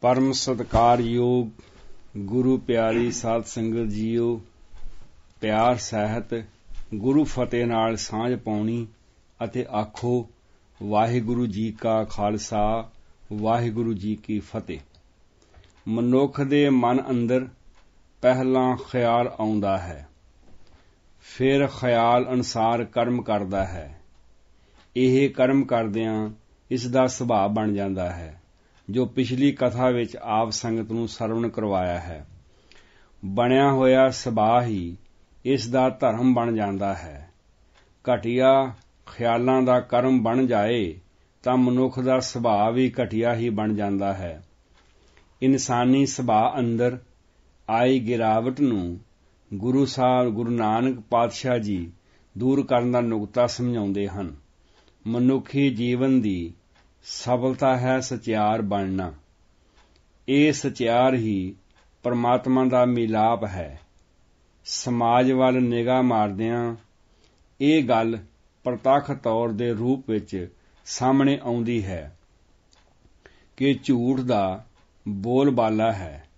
ਪਰਮ ਸਤਕਾਰਯੋਗ ਗੁਰੂ ਪਿਆਰੀ ਸਾਧ ਸੰਗਤ ਜੀਓ, ਪਿਆਰ ਸਹਿਤ, ਗੁਰੂ ਫਤਿਹ ਨਾਲ ਸਾਂਝ ਪਾਉਣੀ ਅਤੇ ਆਖੋ, ਵਾਹਿਗੁਰੂ ਜੀ ਕਾ ਖਾਲਸਾ, ਵਾਹਿਗੁਰੂ ਜੀ ਕੀ ਫਤਿਹ। ਮਨੁੱਖ ਦੇ ਮਨ ਅੰਦਰ ਪਹਿਲਾਂ ਖਿਆਲ ਆਉਂਦਾ ਹੈ, ਫਿਰ ਖਿਆਲ ਅਨਸਾਰ ਕਰਮ ਕਰਦਾ ਹੈ। ਇਹ ਕਰਮ ਕਰਦਿਆਂ ਇਸ ਦਾ ਸੁਭਾਅ ਬਣ ਜਾਂਦਾ ਹੈ। ਜੋ ਪਿਛਲੀ ਕਥਾ ਵਿੱਚ ਆਪ ਸੰਗਤ ਨੂੰ ਸਰਵਣ ਕਰਵਾਇਆ ਹੈ। ਬਣਿਆ ਹੋਇਆ ਸੁਭਾਅ ਹੀ ਇਸ ਦਾ ਧਰਮ ਬਣ ਜਾਂਦਾ ਹੈ। ਘਟਿਆ ਖਿਆਲਾਂ ਦਾ ਕਰਮ ਬਣ ਜਾਏ ਤਾਂ ਮਨੁੱਖ ਦਾ ਸੁਭਾਅ ਵੀ ਘਟਿਆ ਹੀ ਬਣ ਜਾਂਦਾ ਹੈ। ਇਨਸਾਨੀ ਸੁਭਾਅ ਅੰਦਰ ਆਈ ਗਿਰਾਵਟ ਨੂੰ ਗੁਰੂ ਸਾਹਿਬ, ਗੁਰੂ ਨਾਨਕ ਪਾਤਸ਼ਾਹ ਜੀ ਦੂਰ ਕਰਨ ਦਾ ਨੁਕਤਾ ਸਮਝਾਉਂਦੇ ਹਨ। ਮਨੁੱਖੀ ਜੀਵਨ ਦੀ ਸਫਲਤਾ ਹੈ ਸਚਿਆਰ ਬਣਨਾ। ਇਹ ਸਚਿਆਰ ਹੀ ਪਰਮਾਤਮਾ ਦਾ ਮਿਲਾਪ ਹੈ। ਸਮਾਜ ਵੱਲ ਨਿਗਾਹ ਮਾਰਦਿਆਂ ਇਹ ਗੱਲ ਪ੍ਰਤੱਖ ਤੌਰ ਦੇ ਰੂਪ ਵਿੱਚ ਸਾਹਮਣੇ ਆਉਂਦੀ ਹੈ ਕਿ ਝੂਠ ਦਾ ਬੋਲਬਾਲਾ ਹੈ,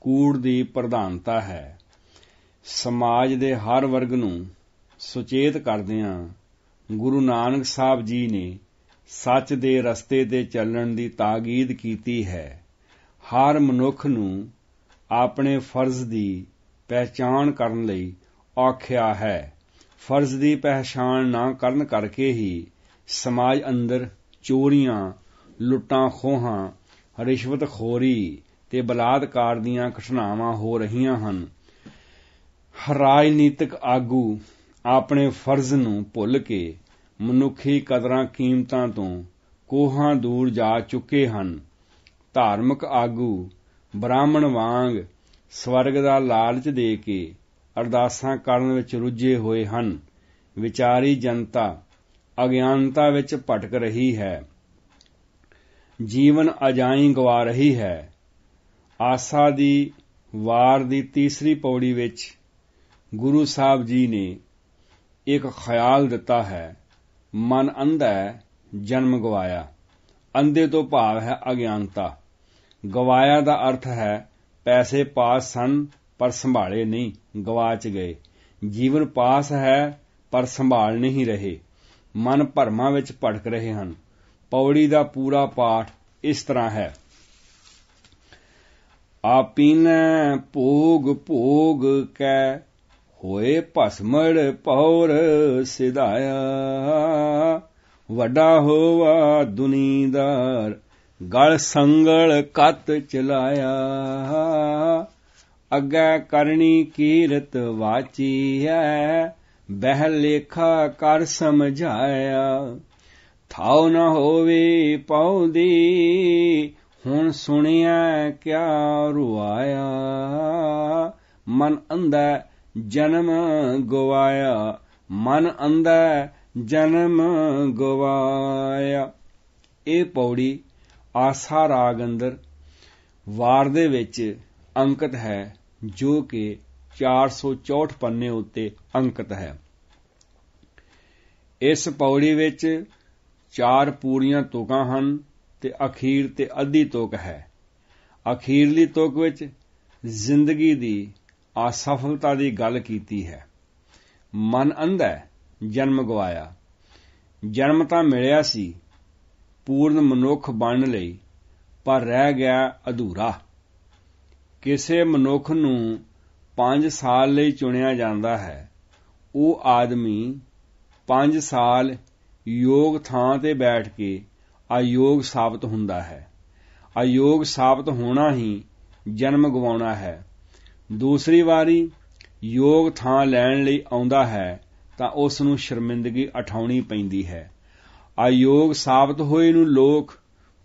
ਕੂੜ ਦੀ ਪ੍ਰਧਾਨਤਾ ਹੈ। ਸਮਾਜ ਦੇ ਹਰ ਵਰਗ ਨੂੰ ਸੁਚੇਤ ਕਰਦਿਆਂ ਗੁਰੂ ਨਾਨਕ ਸਾਹਿਬ ਜੀ ਨੇ ਸੱਚ ਦੇ ਰਸਤੇ ਤੇ ਚੱਲਣ ਦੀ ਤਾਕੀਦ ਕੀਤੀ ਹੈ। ਹਰ ਮਨੁੱਖ ਨੂੰ ਆਪਣੇ ਫਰਜ਼ ਦੀ ਪਹਿਚਾਣ ਕਰਨ ਲਈ ਆਖਿਆ ਹੈ। ਫਰਜ਼ ਦੀ ਪਹਿਚਾਣ ਨਾ ਕਰਨ ਕਰਕੇ ਹੀ ਸਮਾਜ ਅੰਦਰ ਚੋਰੀਆਂ, ਲੁੱਟਾਂ, ਖੋਹਾਂ, ਰਿਸ਼ਵਤਖੋਰੀ ਤੇ ਬਲਾਤਕਾਰ ਦੀਆਂ ਘਟਨਾਵਾਂ ਹੋ ਰਹੀਆਂ ਹਨ। ਰਾਜਨੀਤਿਕ ਆਗੂ ਆਪਣੇ ਫਰਜ਼ ਨੂੰ ਭੁੱਲ ਕੇ ਮਨੁੱਖੀ ਕਦਰਾਂ ਕੀਮਤਾਂ ਤੋਂ ਕੋਹਾਂ ਦੂਰ ਜਾ ਚੁੱਕੇ ਹਨ। ਧਾਰਮਿਕ ਆਗੂ ਬ੍ਰਾਹਮਣ ਵਾਂਗ ਸਵਰਗ ਦਾ ਲਾਲਚ ਦੇ ਕੇ ਅਰਦਾਸਾਂ ਕਰਨ ਵਿੱਚ ਰੁੱਝੇ ਹੋਏ ਹਨ। ਵਿਚਾਰੀ ਜਨਤਾ ਅਗਿਆਨਤਾ ਵਿੱਚ ਭਟਕ ਰਹੀ ਹੈ। ਜੀਵਨ ਅਜਾਈ ਗਵਾ ਰਹੀ ਹੈ। ਆਸਾ ਦੀ ਵਾਰ ਦੀ ਤੀਸਰੀ ਪੌੜੀ ਵਿੱਚ ਗੁਰੂ ਸਾਹਿਬ ਜੀ ਨੇ ਇੱਕ ਖਿਆਲ ਦਿੱਤਾ ਹੈ। ਮਨ ਅੰਧਾ ਜਨਮ ਗਵਾਇਆ। ਅੰਧੇ ਤੋਂ ਭਾਵ ਹੈ ਅਗਿਆਨਤਾ। ਗਵਾਇਆ ਦਾ ਅਰਥ ਹੈ, ਪੈਸੇ ਪਾਸ ਸਨ, ਪਰ ਸੰਭਾਲੇ ਨਹੀਂ ਗਵਾਚ ਗਏ। ਜੀਵਨ ਪਾਸ ਹੈ, ਪਰ ਸੰਭਾਲ ਨਹੀਂ ਰਹੇ। ਮਨ ਭਰਮਾਂ ਵਿੱਚ ਭਟਕ ਰਹੇ ਹਨ। ਪੌੜੀ ਦਾ ਪੂਰਾ ਪਾਠ ਇਸ ਤਰ੍ਹਾਂ ਹੈ। ਆਪੀਨੈ ਭੋਗ ਭੋਗ ਕੈ ਹੋਏ ਭਸਮੜ ਪੌਰ ਸਿਧਾਇਆ। ਵੱਡਾ ਹੋਵਾ ਦੁਨੀਦਾਰ, ਗਲ ਸੰਗਲ ਕਤ ਚਲਾਇਆ। ਅੱਗੇ ਕਰਨੀ ਕੀਰਤ ਵਾਚੀ ਹੈ, ਬਹਿ ਲੇਖਾ ਕਰ ਸਮਝਾਇਆ। ਥਾਉ ਨਾ ਹੋਵੇ ਪਉਦੀ ਹੁਣ ਸੁਣਿਆ ਕਿਆ ਰੁਆਇਆ। ਮਨ ਅੰਦਾ ਜਨਮ ਗਵਾਇਆ, ਮਨ ਅੰਦਾ ਜਨਮ ਗਵਾਇਆ। ਇਹ ਪੌੜੀ ਆਸਾ ਰਾਗ ਅੰਦਰ ਵਾਰ ਦੇ ਵਿੱਚ ਅੰਕਿਤ ਹੈ, ਜੋ ਕਿ 464 ਪੰਨੇ ਉੱਤੇ ਅੰਕਿਤ ਹੈ। ਇਸ ਪੌੜੀ ਵਿੱਚ ਚਾਰ ਪੂਰੀਆਂ ਤੁਕਾਂ ਹਨ ਤੇ ਅਖੀਰ ਤੇ ਅੱਧੀ ਤੁਕ ਹੈ। ਅਖੀਰਲੀ ਤੁਕ ਵਿੱਚ ਜ਼ਿੰਦਗੀ ਦੀ ਅਸਫਲਤਾ ਦੀ ਗੱਲ ਕੀਤੀ ਹੈ। ਮਨ ਅੰਧਾ, ਜਨਮ ਗਵਾਇਆ। ਜਨਮ ਤਾਂ ਮਿਲਿਆ ਸੀ, ਪੂਰਨ ਮਨੁੱਖ ਬਣਨ ਲਈ, ਪਰ ਰਹਿ ਗਿਆ ਅਧੂਰਾ। ਕਿਸੇ ਮਨੁੱਖ ਨੂੰ 5 ਸਾਲ ਲਈ ਚੁਣਿਆ ਜਾਂਦਾ ਹੈ। ਉਹ ਆਦਮੀ 5 ਸਾਲ ਯੋਗ ਥਾਂ ਤੇ ਬੈਠ ਕੇ ਅਯੋਗ ਸਾਬਤ ਹੁੰਦਾ ਹੈ। ਅਯੋਗ ਸਾਬਤ ਹੋਣਾ ਹੀ ਜਨਮ ਗਵਾਉਣਾ ਹੈ। ਦੂਸਰੀ ਵਾਰੀ ਯੋਗ ਥਾਂ ਲੈਣ ਲਈ ਆਉਂਦਾ ਹੈ, ਤਾਂ ਉਸ ਨੂੰ ਸ਼ਰਮਿੰਦਗੀ ਉਠਾਉਣੀ ਪੈਂਦੀ ਹੈ। ਆਯੋਗ ਸਾਬਤ ਹੋਏ ਨੂੰ ਲੋਕ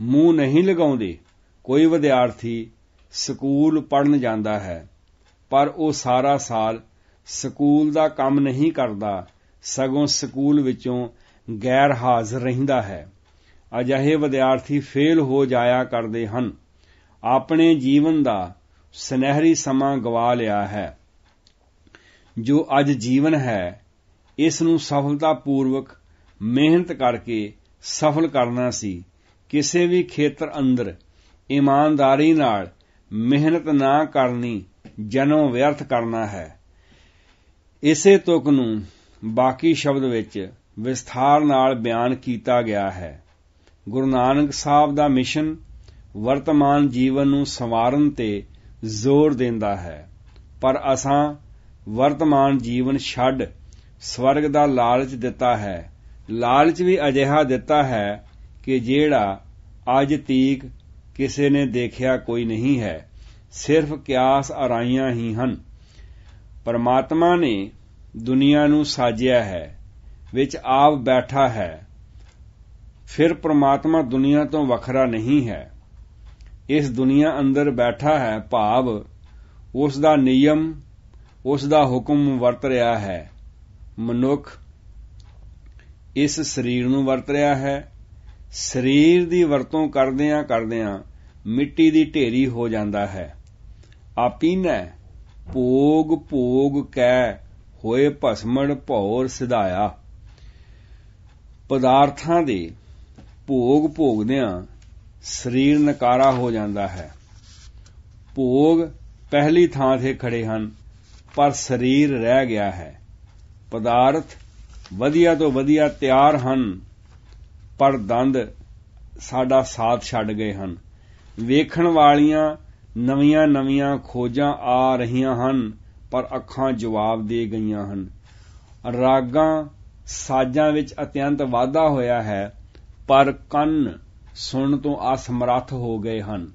ਮੂੰਹ ਨਹੀਂ ਲਗਾਉਂਦੇ। ਕੋਈ ਵਿਦਿਆਰਥੀ ਸਕੂਲ ਪੜਨ ਜਾਂਦਾ ਹੈ, ਪਰ ਉਹ ਸਾਰਾ ਸਾਲ ਸਕੂਲ ਦਾ ਕੰਮ ਨਹੀਂ ਕਰਦਾ। ਸਗੋਂ ਸਕੂਲ ਵਿੱਚੋਂ ਗੈਰ ਹਾਜ਼ਰ ਰਹਿੰਦਾ ਹੈ। ਅਜਿਹੇ ਵਿਦਿਆਰਥੀ ਫੇਲ ਹੋ ਜਾਇਆ ਕਰਦੇ ਹਨ। ਆਪਣੇ ਜੀਵਨ ਦਾ ਸੁਨਹਿਰੀ ਸਮਾਂ ਗਵਾ ਲਿਆ ਹੈ। ਜੋ ਅੱਜ ਜੀਵਨ ਹੈ, ਇਸ ਨੂੰ ਸਫਲਤਾ ਪੂਰਵਕ ਮਿਹਨਤ ਕਰਕੇ ਸਫਲ ਕਰਨਾ ਸੀ। ਕਿਸੇ ਵੀ ਖੇਤਰ ਅੰਦਰ ਇਮਾਨਦਾਰੀ ਨਾਲ ਮਿਹਨਤ ਨਾ ਕਰਨੀ ਜਨਮ ਵਿਅਰਥ ਕਰਨਾ ਹੈ। ਇਸੇ ਤੁਕ ਨੂੰ ਬਾਕੀ ਸ਼ਬਦ ਵਿੱਚ ਵਿਸਥਾਰ ਨਾਲ ਬਿਆਨ ਕੀਤਾ ਗਿਆ ਹੈ। ਗੁਰੂ ਨਾਨਕ ਸਾਹਿਬ ਦਾ ਮਿਸ਼ਨ ਵਰਤਮਾਨ ਜੀਵਨ ਨੂੰ ਸੰਵਾਰਨ ਤੇ ਜ਼ੋਰ ਦਿੰਦਾ ਹੈ। ਪਰ ਅਸਾਂ ਵਰਤਮਾਨ ਜੀਵਨ ਛੱਡ ਸਵਰਗ ਦਾ ਲਾਲਚ ਦਿੱਤਾ ਹੈ। ਲਾਲਚ ਵੀ ਅਜਿਹਾ ਦਿੱਤਾ ਹੈ ਕਿ ਜਿਹੜਾ ਅੱਜ ਤੀਕ ਕਿਸੇ ਨੇ ਦੇਖਿਆ ਕੋਈ ਨਹੀਂ ਹੈ। ਸਿਰਫ ਕਿਆਸ ਅਰਾਈਆਂ ਹੀ ਹਨ। ਪਰਮਾਤਮਾ ਨੇ ਦੁਨੀਆ ਨੂੰ ਸਾਜਿਆ ਹੈ, ਵਿੱਚ ਆਪ ਬੈਠਾ ਹੈ। ਫਿਰ ਪ੍ਰਮਾਤਮਾ ਦੁਨੀਆ ਤੋਂ ਵੱਖਰਾ ਨਹੀਂ ਹੈ। ਇਸ ਦੁਨੀਆ ਅੰਦਰ ਬੈਠਾ ਹੈ ਭਾਵ, ਉਸ ਦਾ ਨਿਯਮ, ਉਸ ਦਾ ਹੁਕਮ ਵਰਤ ਰਿਹਾ ਹੈ। ਮਨੁੱਖ ਇਸ ਸਰੀਰ ਨੂੰ ਵਰਤ ਰਿਹਾ ਹੈ। ਸਰੀਰ ਦੀ ਵਰਤੋਂ ਕਰਦਿਆਂ ਕਰਦਿਆਂ ਮਿੱਟੀ ਦੀ ਢੇਰੀ ਹੋ ਜਾਂਦਾ ਹੈ। ਆਪੀਨੈ ਭੋਗ ਭੋਗ ਕੈ ਹੋਏ ਭਸਮੜ ਭੌਰ ਸਿਧਾਇਆ। ਪਦਾਰਥਾਂ ਦੇ ਭੋਗ ਭੋਗਦਿਆਂ ਸਰੀਰ ਨਕਾਰਾ ਹੋ ਜਾਂਦਾ ਹੈ। ਭੋਗ ਪਹਿਲੀ ਥਾਂ ਤੇ ਖੜੇ ਹਨ, ਪਰ ਸਰੀਰ ਰਹਿ ਗਿਆ ਹੈ। ਪਦਾਰਥ ਵਧੀਆ ਤੋਂ ਵਧੀਆ ਤਿਆਰ ਹਨ, ਪਰ ਦੰਦ ਸਾਡਾ ਸਾਥ ਛੱਡ ਗਏ ਹਨ। ਵੇਖਣ ਵਾਲੀਆਂ ਨਵੀਆਂ-ਨਵੀਆਂ ਖੋਜਾਂ ਆ ਰਹੀਆਂ ਹਨ, ਪਰ ਅੱਖਾਂ ਜਵਾਬ ਦੇ ਗਈਆਂ ਹਨ। ਰਾਗਾਂ ਸਾਜ਼ਾਂ ਵਿੱਚ ਅਤਿਅੰਤ ਵਾਧਾ ਹੋਇਆ ਹੈ, ਪਰ ਕੰਨ ਸੁਣਨ ਤੋਂ ਅਸਮਰੱਥ ਹੋ ਗਏ ਹਨ।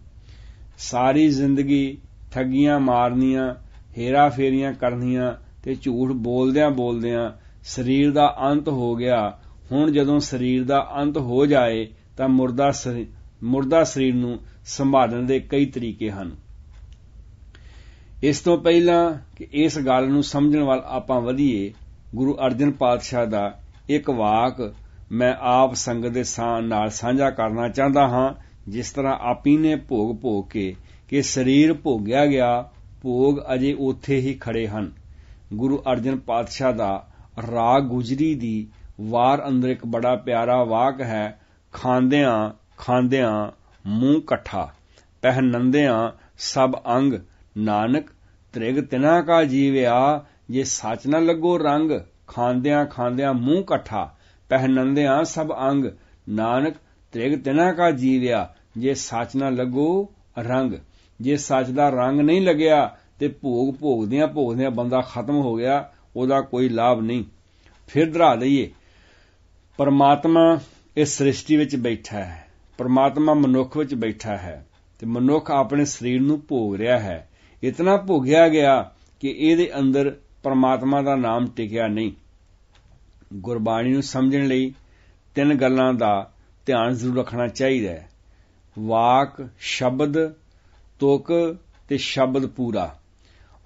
ਸਾਰੀ ਜ਼ਿੰਦਗੀ ਠੱਗੀਆਂ ਮਾਰਨੀਆਂ ਹੇਰਾ ਫੇਰੀਆਂ ਕਰਨੀਆਂ ਤੇ ਝੂਠ ਬੋਲਦਿਆਂ ਬੋਲਦਿਆਂ ਸਰੀਰ ਦਾ ਅੰਤ ਹੋ ਗਿਆ। ਹੁਣ ਜਦੋਂ ਸਰੀਰ ਦਾ ਅੰਤ ਹੋ ਜਾਏ ਤਾਂ ਮੁਰਦਾ ਮੁਰਦਾ ਸਰੀਰ ਨੂੰ ਸੰਭਾਲਣ ਦੇ ਕਈ ਤਰੀਕੇ ਹਨ। ਇਸ ਤੋਂ ਪਹਿਲਾਂ ਕਿ ਇਸ ਗੱਲ ਨੂੰ ਸਮਝਣ ਵੱਲ ਆਪਾਂ ਵਧੀਏ, ਗੁਰੂ ਅਰਜਨ ਪਾਤਸ਼ਾਹ ਦਾ ਇੱਕ ਵਾਕ ਮੈਂ ਆਪ ਸੰਗਤ ਦੇ ਨਾਲ ਸਾਂਝਾ ਕਰਨਾ ਚਾਹੁੰਦਾ ਹਾਂ, ਜਿਸ ਤਰ੍ਹਾਂ ਆਪੀ ਨੇ ਭੋਗ ਭੋਗ ਕੇ ਕਿ ਸਰੀਰ ਭੋਗਿਆ ਗਿਆ, ਭੋਗ ਅਜੇ ਉੱਥੇ ਹੀ ਖੜੇ ਹਨ। ਗੁਰੂ ਅਰਜਨ ਪਾਤਸ਼ਾਹ ਦਾ ਰਾਗ ਗੁਜਰੀ ਦੀ ਵਾਰ ਅੰਦਰ ਇੱਕ ਬੜਾ ਪਿਆਰਾ ਵਾਕ ਹੈ, ਖਾਂਦਿਆਂ ਖਾਂਦਿਆਂ ਮੂੰਹ ਇਕੱਠਾ, ਪਹਿਨੰਦਿਆਂ ਸਭ ਅੰਗ, ਨਾਨਕ, ਤ੍ਰਿਗ ਤਿਨਾ ਕਾ ਜੀਵਿਆ, ਜੇ ਸੱਚ ਨਾ ਲੱਗੋ ਰੰਗ, ਖਾਂਦਿਆਂ ਖਾਂਦਿਆਂ ਮੂੰਹ ਇਕੱਠਾ ਪਹਿਨੰਦਿਆਂ ਸਭ ਅੰਗ। ਨਾਨਕ, ਤ੍ਰਿਗ ਤਿਨਾ ਕਾ ਜੀਵਿਆ, ਜੇ ਸੱਚ ਨਾ ਲੱਗੋ ਰੰਗ। ਜੇ ਸੱਚ ਦਾ ਰੰਗ ਨਹੀਂ ਲੱਗਿਆ, ਤੇ ਭੋਗ ਭੋਗਦਿਆਂ ਭੋਗਦਿਆਂ ਬੰਦਾ ਖਤਮ ਹੋ ਗਿਆ, ਉਹਦਾ ਕੋਈ ਲਾਭ ਨਹੀਂ। ਫਿਰ ਧਰਾ ਲਈਏ। ਪਰਮਾਤਮਾ ਇਸ ਸ੍ਰਿਸ਼ਟੀ ਵਿੱਚ ਬੈਠਾ ਹੈ। ਪਰਮਾਤਮਾ ਮਨੁੱਖ ਵਿੱਚ ਬੈਠਾ ਹੈ। ਤੇ ਮਨੁੱਖ ਆਪਣੇ ਸਰੀਰ ਨੂੰ ਭੋਗ ਰਿਹਾ ਹੈ। ਇਤਨਾ ਭੋਗਿਆ ਗਿਆ ਕਿ ਇਹਦੇ ਅੰਦਰ ਪਰਮਾਤਮਾ ਦਾ ਨਾਮ ਟਿਕਿਆ ਨਹੀਂ। ਗੁਰਬਾਣੀ ਨੂੰ ਸਮਝਣ ਲਈ ਤਿੰਨ ਗੱਲਾਂ ਦਾ ਧਿਆਨ ਜ਼ਰੂਰ ਰੱਖਣਾ ਚਾਹੀਦਾ ਹੈ। ਵਾਕ, ਸ਼ਬਦ, ਤੁਕ ਤੇ ਸ਼ਬਦ ਪੂਰਾ।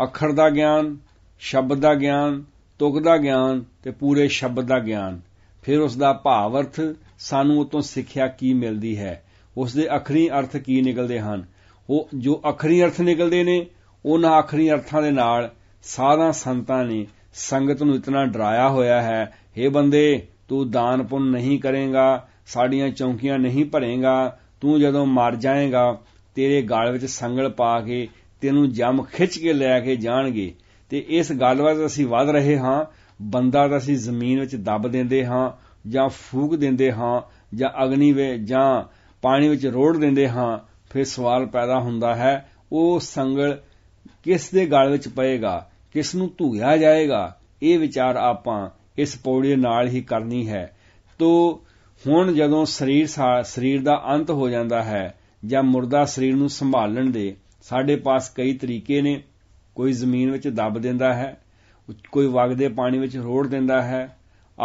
ਅੱਖਰ ਦਾ ਗਿਆਨ, ਸ਼ਬਦ ਦਾ ਗਿਆਨ, ਤੁਕ ਦਾ ਗਿਆਨ ਤੇ ਪੂਰੇ ਸ਼ਬਦ ਦਾ ਗਿਆਨ। ਫਿਰ ਉਸ ਦਾ ਭਾਵ ਅਰਥ ਸਾਨੂੰ ਉਤੋਂ ਸਿੱਖਿਆ ਕੀ ਮਿਲਦੀ ਹੈ। ਉਸ ਦੇ ਅਖਰੀ ਅਰਥ ਕੀ ਨਿਕਲਦੇ ਹਨ? ਉਹ ਜੋ ਅਖਰੀ ਅਰਥ ਨਿਕਲਦੇ ਨੇ, ਉਹਨਾਂ ਅਖਰੀ ਅਰਥਾਂ ਦੇ ਨਾਲ ਸਾਧਾਂ ਸੰਤਾਂ ਨੇ ਸੰਗਤ ਨੂੰ ਇਤਨਾ ਡਰਾਇਆ ਹੋਇਆ ਹੈ हे ਬੰਦੇ ਤੂੰ ਦਾਨ ਪੁੰਨ ਨਹੀਂ ਕਰੇਗਾ ਸਾਡੀਆਂ ਚੌਂਕੀਆਂ ਨਹੀਂ ਭਰੇਗਾ ਤੂੰ ਜਦੋਂ ਮਰ ਜਾਏਗਾ ਤੇਰੇ ਗਾਲ ਵਿੱਚ ਸੰਗਲ ਪਾ ਕੇ ਤੈਨੂੰ ਜਮ ਖਿੱਚ ਕੇ ਲੈ ਕੇ ਜਾਣਗੇ ਤੇ ਇਸ ਗੱਲ ਵਿੱਚ ਅਸੀਂ ਵੱਧ ਰਹੇ ਹਾਂ ਬੰਦਾ ਤਾਂ ਅਸੀਂ ਜ਼ਮੀਨ ਵਿੱਚ ਦੱਬ ਦਿੰਦੇ ਹਾਂ ਜਾਂ ਫੂਕ ਦਿੰਦੇ ਹਾਂ ਜਾਂ ਅਗਨੀ ਵਿੱਚ ਜਾਂ ਪਾਣੀ ਵਿੱਚ ਰੋੜ ਦਿੰਦੇ ਹਾਂ ਫਿਰ ਸਵਾਲ ਪੈਦਾ ਹੁੰਦਾ ਹੈ ਉਹ ਸੰਗਲ ਕਿਸ ਦੇ ਗਲ ਵਿੱਚ ਪਏਗਾ ਕਿਸ ਨੂੰ ਧੂਇਆ ਜਾਏਗਾ ਇਹ ਵਿਚਾਰ ਆਪਾਂ ਇਸ ਪੌੜੀ ਨਾਲ ਹੀ ਕਰਨੀ ਹੈ। ਤੋ ਹੁਣ ਜਦੋਂ ਸਰੀਰ ਸਰੀਰ ਦਾ ਅੰਤ ਹੋ ਜਾਂਦਾ ਹੈ ਜਾਂ ਮੁਰਦਾ ਸਰੀਰ ਨੂੰ ਸੰਭਾਲਣ ਦੇ ਸਾਡੇ ਪਾਸ ਕਈ ਤਰੀਕੇ ਨੇ। ਕੋਈ ਜ਼ਮੀਨ ਵਿੱਚ ਦੱਬ ਦਿੰਦਾ ਹੈ, ਕੋਈ ਵਗਦੇ ਪਾਣੀ ਵਿੱਚ ਰੋੜ ਦਿੰਦਾ ਹੈ।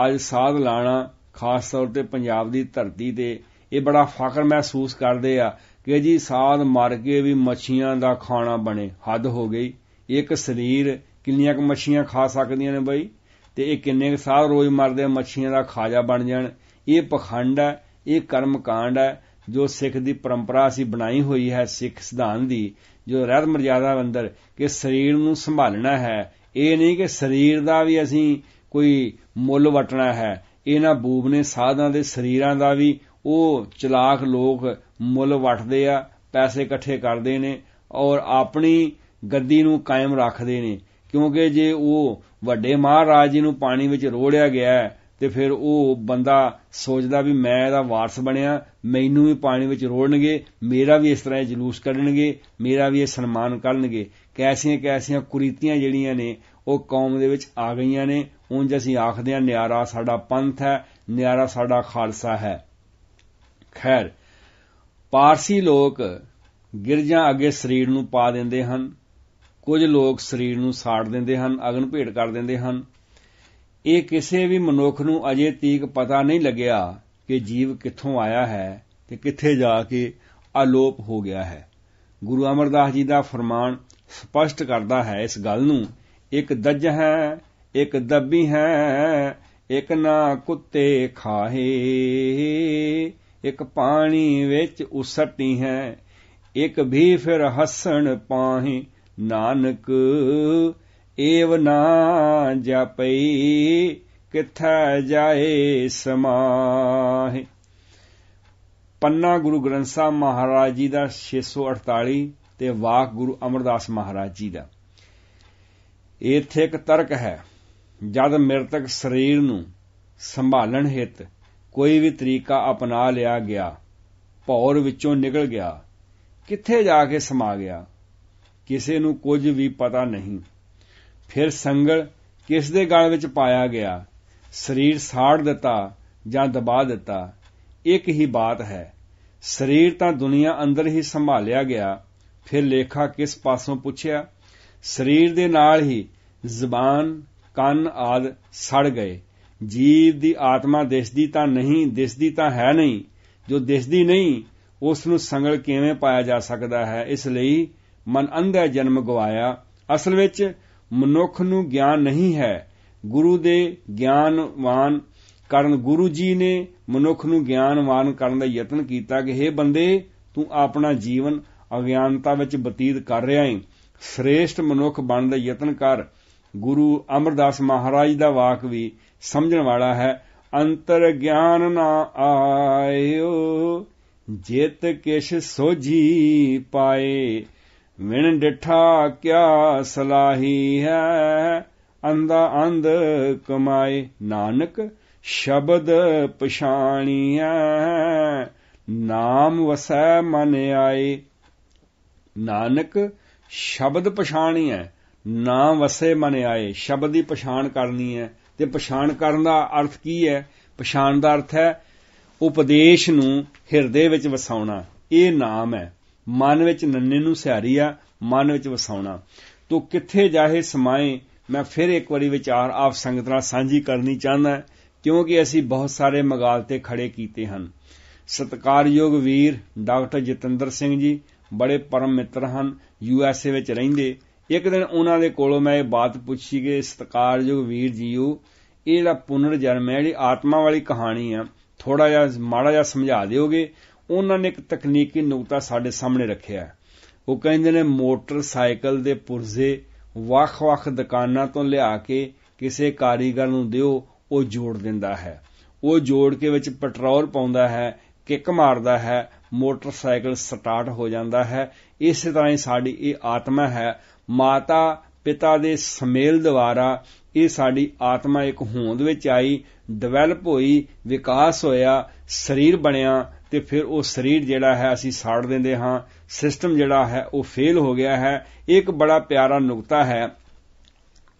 ਅੱਜ ਸਾਧ ਲਾਣਾ, ਖਾਸ ਤੌਰ ਤੇ ਪੰਜਾਬ ਦੀ ਧਰਤੀ ਤੇ, ਇਹ ਬੜਾ ਫਖਰ ਮਹਿਸੂਸ ਕਰਦੇ ਆ ਕਿ ਜੀ ਸਾਧ ਮਰ ਕੇ ਵੀ ਮੱਛੀਆਂ ਦਾ ਖਾਣਾ ਬਣੇ, ਹੱਦ ਹੋ ਗਈ। ਇੱਕ ਸਰੀਰ ਕਿੰਨੀਆਂ ਕੁ ਮੱਛੀਆਂ ਖਾ ਸਕਦੀਆਂ ਨੇ ਬਈ? ਤੇ ਇਹ ਕਿੰਨੇ ਕੁ ਸਾਧ ਰੋਜ਼ ਮਰਦੇ ਮੱਛੀਆਂ ਦਾ ਖਾਜਾ ਬਣ ਜਾਣ। ਇਹ ਪਖੰਡ ਹੈ ਇਹ ਕਰਮ ਕਾਂਡ ਹੈ ਜੋ ਸਿੱਖ ਦੀ ਪਰੰਪਰਾ ਅਸੀਂ ਬਣਾਈ ਹੋਈ ਹੈ, ਸਿੱਖ ਸਿਧਾਂਤ ਦੀ, ਜੋ ਰਹਿਤ ਮਰਜ਼ਾਦਾ ਅੰਦਰ ਕਿ ਸਰੀਰ ਨੂੰ ਸੰਭਾਲਣਾ ਹੈ। ਇਹ ਨਹੀਂ ਕਿ ਸਰੀਰ ਦਾ ਵੀ ਅਸੀਂ ਕੋਈ ਮੁੱਲ ਵਟਣਾ ਹੈ। ਇਹਨਾਂ ਬੂਬ ਨੇ ਸਾਧਾਂ ਦੇ ਸਰੀਰਾਂ ਦਾ ਵੀ ਉਹ ਚਲਾਕ ਲੋਕ ਮੁੱਲ ਵਟਦੇ ਆ, ਪੈਸੇ ਇਕੱਠੇ ਕਰਦੇ ਨੇ ਔਰ ਆਪਣੀ ਗੱਦੀ ਨੂੰ ਕਾਇਮ ਰੱਖਦੇ ਨੇ। ਕਿਉਂਕਿ ਜੇ ਉਹ ਵੱਡੇ ਮਹਾਰਾਜ ਜੀ ਨੂੰ ਪਾਣੀ ਵਿੱਚ ਰੋੜਿਆ ਗਿਆ ਤੇ ਫਿਰ ਉਹ ਬੰਦਾ ਸੋਚਦਾ ਵੀ ਮੈਂ ਇਹਦਾ ਵਾਰਸ ਬਣਿਆ, ਮੈਨੂੰ ਵੀ ਪਾਣੀ ਵਿੱਚ ਰੋੜਨਗੇ, ਮੇਰਾ ਵੀ ਇਸ ਤਰ੍ਹਾਂ ਜਲੂਸ ਕੱਢਣਗੇ, ਮੇਰਾ ਵੀ ਇਹ ਸਨਮਾਨ ਕਰਨਗੇ। ਕੈਸੀਆਂ ਕੈਸੀਆਂ ਕੁਰੀਤੀਆਂ ਜਿਹੜੀਆਂ ਨੇ, ਉਹ ਕੌਮ ਦੇ ਵਿੱਚ ਆ ਗਈਆਂ ਨੇ। ਉਂਝ ਅਸੀਂ ਆਖਦੇ ਹਾਂ, ਨਿਆਰਾ ਸਾਡਾ ਪੰਥ ਹੈ, ਨਿਆਰਾ ਸਾਡਾ ਖਾਲਸਾ ਹੈ। ਖੈਰ, ਪਾਰਸੀ ਲੋਕ ਗਿਰਜਾਂ ਅੱਗੇ ਸਰੀਰ ਨੂੰ ਪਾ ਦਿੰਦੇ ਹਨ। ਕੁਝ ਲੋਕ ਸਰੀਰ ਨੂੰ ਸਾੜ ਦਿੰਦੇ ਹਨ, ਅਗਨ ਭੇਟ ਕਰ ਦਿੰਦੇ ਹਨ। ਇਹ ਕਿਸੇ ਵੀ ਮਨੁੱਖ ਨੂੰ ਅਜੇ ਤੀਕ ਪਤਾ ਨਹੀਂ ਲੱਗਿਆ ਕਿ ਜੀਵ ਕਿੱਥੋਂ ਆਇਆ ਹੈ ਤੇ ਕਿੱਥੇ ਜਾ ਕੇ ਅਲੋਪ ਹੋ ਗਿਆ ਹੈ। ਗੁਰੂ ਅਮਰਦਾਸ ਜੀ ਦਾ ਫਰਮਾਨ ਸਪਸ਼ਟ ਕਰਦਾ ਹੈ ਇਸ ਗੱਲ ਨੂੰ, ਇੱਕ ਦੱਜ ਹੈ, ਇੱਕ ਦੱਬੀ ਹੈ, ਇੱਕ ਨਾ ਕੁੱਤੇ ਖਾਹੇ, ਇੱਕ ਪਾਣੀ ਵਿੱਚ ਉਸਟੀ ਹੈ, ਇੱਕ ਵੀ ਫਿਰ ਹੱਸਣ ਪਾਹੇ। ਨਾਨਕ, ਏਵ ਨਾ ਜਪਈ, ਕਿਥੈ ਜਾਏ ਸਮਾਹਿ। ਪੰਨਾ ਗੁਰੂ ਗ੍ਰੰਥ ਸਾਹਿਬ ਮਹਾਰਾਜ ਜੀ ਦਾ 648 ਤੇ ਵਾਕ ਗੁਰੂ ਅਮਰਦਾਸ ਮਹਾਰਾਜ ਜੀ ਦਾ। ਇੱਥੇ ਇੱਕ ਤਰਕ ਹੈ, ਜਦ ਮ੍ਰਿਤਕ ਸਰੀਰ ਨੂੰ ਸੰਭਾਲਣ ਹਿਤ ਕੋਈ ਵੀ ਤਰੀਕਾ ਅਪਣਾ ਲਿਆ ਗਿਆ, ਭੌਰ ਵਿੱਚੋਂ ਨਿਕਲ ਗਿਆ, ਕਿੱਥੇ ਜਾ ਕੇ ਸਮਾ ਗਿਆ? ਕਿਸੇ ਨੂੰ ਕੁਝ ਵੀ ਪਤਾ ਨਹੀਂ। ਫਿਰ ਸੰਗਲ ਕਿਸ ਦੇ ਗਲ ਵਿੱਚ ਪਾਇਆ ਗਿਆ, ਸਰੀਰ ਸਾੜ ਦਿੱਤਾ ਜਾਂ ਦਬਾ ਦਿੱਤਾ, ਇੱਕ ਹੀ ਬਾਤ ਹੈ, ਸਰੀਰ ਤਾਂ ਦੁਨੀਆ ਅੰਦਰ ਹੀ ਸੰਭਾਲਿਆ ਗਿਆ, ਫਿਰ ਲੇਖਾ ਕਿਸ ਪਾਸੋਂ ਪੁੱਛਿਆ? ਸਰੀਰ ਦੇ ਨਾਲ ਹੀ ਜ਼ਬਾਨ, ਕੰਨ ਆਦ ਸੜ ਗਏ। ਜੀਵ ਦੀ ਆਤਮਾ ਦਿਸਦੀ ਤਾਂ ਨਹੀਂ, ਦਿਸਦੀ ਤਾਂ ਹੈ ਨਹੀਂ। ਜੋ ਦਿਸਦੀ ਨਹੀਂ, ਉਸ ਨੂੰ ਸੰਗਲ ਕਿਵੇਂ ਪਾਇਆ ਜਾ ਸਕਦਾ ਹੈ? ਇਸ ਲਈ ਮਨ ਅੰਧਾ ਜਨਮ ਗਵਾਇਆ। ਅਸਲ ਵਿੱਚ ਮਨੁੱਖ ਨੂੰ ਗਿਆਨ ਨਹੀਂ ਹੈ। ਗੁਰੂ ਦੇ ਗਿਆਨਵਾਨ ਕਰਨ ਗੁਰੂ ਜੀ ਨੇ ਮਨੁੱਖ ਨੂੰ ਗਿਆਨਵਾਨ ਕਰਨ ਦਾ ਯਤਨ ਕੀਤਾ ਕਿ हे ਬੰਦੇ, ਤੂੰ ਆਪਣਾ ਜੀਵਨ ਅਗਿਆਨਤਾ ਵਿੱਚ ਬਤੀਤ ਕਰ ਰਿਹਾ ਹੈ ਸ੍ਰੇਸ਼ਟ ਮਨੁੱਖ ਬਣਨ ਦਾ ਯਤਨ ਕਰ। ਗੁਰੂ ਅਮਰਦਾਸ ਮਹਾਰਾਜ ਦਾ ਵਾਕ ਵੀ ਸਮਝਣ ਵਾਲਾ ਹੈ, ਅੰਤਰ ਗਿਆਨ ਨਾ ਆਇਓ, ਜਿਤ ਕਿਛ ਸੋਜੀ ਪਾਏ। ਵਿਣ ਡਿਠਾ ਕਿਆ ਸਲਾਹੀ ਹੈ? ਅੰਦਾ ਅੰਧ ਕਮਾਏ ਨਾਨਕ, ਸ਼ਬਦ ਪਛਾਣੀ ਹੈ। ਨਾਮ ਵਸੈ ਮਨ ਆਏ ਨਾਨਕ, ਸ਼ਬਦ ਪਛਾਣੀਐ ਨਾਮ ਵਸੇ ਮਨ ਆਏ, ਸ਼ਬਦ ਦੀ ਪਛਾਣ ਕਰਨੀ ਹੈ। ਤੇ ਪਛਾਣ ਕਰਨ ਦਾ ਅਰਥ ਕੀ ਹੈ? ਪਛਾਣ ਦਾ ਅਰਥ ਹੈ ਉਪਦੇਸ਼ ਨੂੰ ਹਿਰਦੇ ਵਿੱਚ ਵਸਾਉਣਾ। ਇਹ ਨਾਮ ਹੈ। ਮਨ ਵਿੱਚ ਨੰਨੇ ਨੂੰ ਸਿਹਾਰੀ ਆ, ਮਨ ਵਿੱਚ ਵਸਾਉਣਾ। ਤੋ ਕਿੱਥੇ ਜਾਹੇ ਸਮਾਏ, ਮੈਂ ਫਿਰ ਇੱਕ ਵਾਰੀ ਵਿਚਾਰ ਆਪ ਸੰਗਤ ਨਾਲ ਸਾਂਝੀ ਕਰਨੀ ਚਾਹੁੰਦਾ ਕਿਉਂਕਿ ਅਸੀਂ ਬਹੁਤ ਸਾਰੇ ਮਗਾਲ ਤੇ ਖੜੇ ਕੀਤੇ ਹਨ। ਸਤਕਾਰਯੋਗ ਵੀਰ ਡਾਕਟਰ ਜਤਿੰਦਰ ਸਿੰਘ ਜੀ ਬੜੇ ਪਰਮ ਮਿੱਤਰ ਹਨ, ਯੂ ਐਸ ਏ ਵਿੱਚ ਰਹਿੰਦੇ। ਇੱਕ ਦਿਨ ਉਹਨਾਂ ਦੇ ਕੋਲੋਂ ਮੈਂ ਇਹ ਬਾਤ ਪੁੱਛੀ ਕਿ ਸਤਕਾਰਯੋਗ ਵੀਰ ਜੀਓ, ਇਹ ਜਿਹੜਾ ਪੁਨਰ ਜਨਮ ਹੈ ਜਿਹੜੀ ਆਤਮਾ ਵਾਲੀ ਕਹਾਣੀ ਆ ਥੋੜਾ ਜਿਹਾ ਮਾੜਾ ਜਿਹਾ ਸਮਝਾ ਦਿਓਗੇ? ਉਹਨਾਂ ਨੇ ਇੱਕ ਤਕਨੀਕੀ ਨੁਕਤਾ ਸਾਡੇ ਸਾਹਮਣੇ ਰੱਖਿਆ ਉਹ ਕਹਿੰਦੇ ਨੇ ਮੋਟਰਸਾਈਕਲ ਦੇ ਪੁਰਜ਼ੇ ਵੱਖ-ਵੱਖ ਦੁਕਾਨਾਂ ਤੋਂ ਲਿਆ ਕੇ ਕਿਸੇ ਕਾਰੀਗਰ ਨੂੰ ਦਿਓ, ਉਹ ਜੋੜ ਦਿੰਦਾ ਹੈ। ਉਹ ਜੋੜ ਕੇ ਵਿੱਚ ਪੈਟਰੋਲ ਪਾਉਂਦਾ ਹੈ, ਕਿੱਕ ਮਾਰਦਾ ਹੈ, ਮੋਟਰਸਾਈਕਲ ਸਟਾਰਟ ਹੋ ਜਾਂਦਾ ਹੈ। ਇਸੇ ਤਰ੍ਹਾਂ ਹੀ ਸਾਡੀ ਇਹ ਆਤਮਾ ਹੈ। ਮਾਤਾ ਪਿਤਾ ਦੇ ਸਮੇਲ ਦੁਆਰਾ ਇਹ ਸਾਡੀ ਆਤਮਾ ਇੱਕ ਹੋਂਦ ਵਿੱਚ ਆਈ, ਡਿਵੈਲਪ ਹੋਈ, ਵਿਕਾਸ ਹੋਇਆ, ਸਰੀਰ ਬਣਿਆ ਤੇ ਫਿਰ ਉਹ ਸਰੀਰ ਜਿਹੜਾ ਹੈ, ਅਸੀਂ ਸਾੜ ਦਿੰਦੇ ਹਾਂ। ਸਿਸਟਮ ਜਿਹੜਾ ਹੈ, ਉਹ ਫੇਲ ਹੋ ਗਿਆ ਹੈ। ਇੱਕ ਬੜਾ ਪਿਆਰਾ ਨੁਕਤਾ ਹੈ